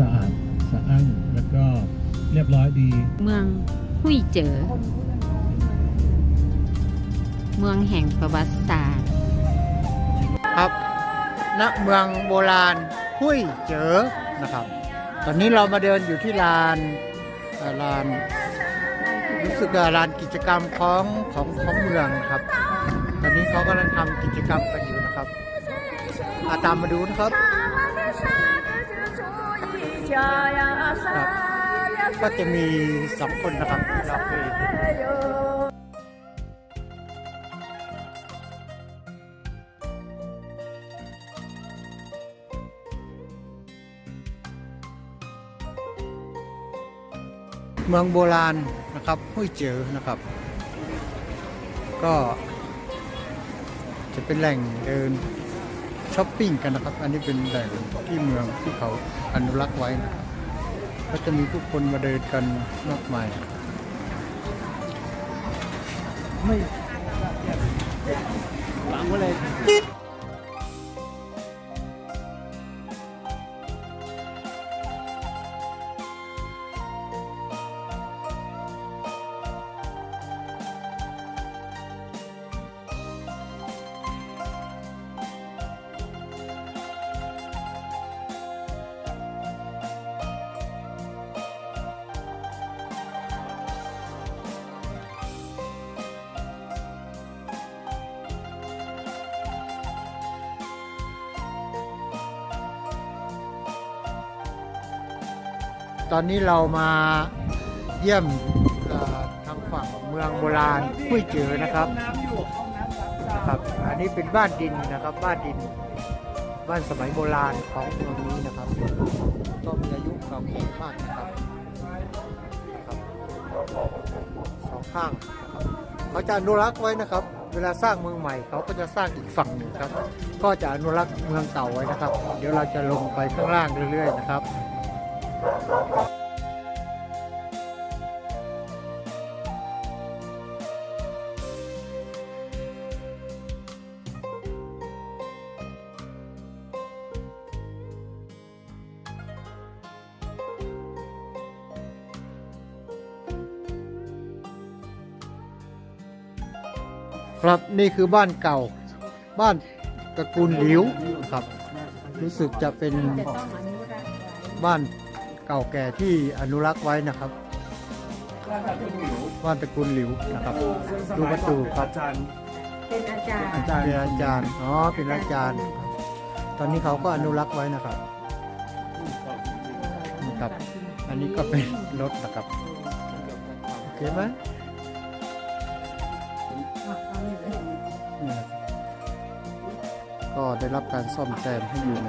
สะอาดสะอ้านแล้วก็เรียบร้อยดี เมืองหุยเจอเมืองแห่งประวัติศาสตร์ ครับณเมืองโบราณห้วยเจอนะครับ ตอนนี้เรามาเดินอยู่ที่ลานเอ่อลานรู้สึกว่าลานกิจกรรมของของของเมืองนะครับ ตอนนี้เขากำลังทำกิจกรรมกันอยู่นะครับอาตามมาดูนะครับ ครับก็จะมีสองคนนะครับที่เราเคยเมืองโบราณนะครับห้วยเจอนะครับ ก็จะเป็นแหล่งเดิน ช้อปปิ้งกันนะครับ อันนี้เป็นแหล่งที่เมืองที่เขาอนุรักษ์ไว้นะครับก็จะมีผู้คนมาเดินกันมากมาย ไม่หลังเลย ตอนนี้เรามาเยี่ยมทางฝั่งเมืองโบราณห้ยเจอนะครับนะครับ อันนี้เป็นบ้านดินนะครับ บ้านดิน บ้านสมัยโบราณของเมืองนี้นะครับ ก็มีอายุเก่าแก่มากนะครับสองข้างเขาจะอนุรักษ์ไว้นะครับ เวลาสร้างเมืองใหม่เขาก็จะสร้างอีกฝั่งหนึ่งครับ ก็จะอนุรักษ์เมืองเก่าไว้นะครับ เดี๋ยวเราจะลงไปข้างล่างเรื่อยๆนะครับ ครับนี่คือบ้านเก่าบ้านตระกูลหลิวครับ รู้สึกจะเป็นบ้าน เก่าแก่ที่อนุรักษ์ไว้นะครับบ้านตระกูลหลิวนะครับดูประตูครับเป็นอาจารย์เป็นอาจารย์อ๋อเป็นอาจารย์ครับตอนนี้เขาก็อนุรักษ์ไว้นะครับนะครับ อันนี้ก็เป็นรถนะครับโอเคไหมนี่นะครับก็ได้รับการซ่อมแซมให้อยู่ใน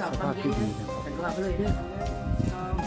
สภาพที่ดีนะครับ 嗯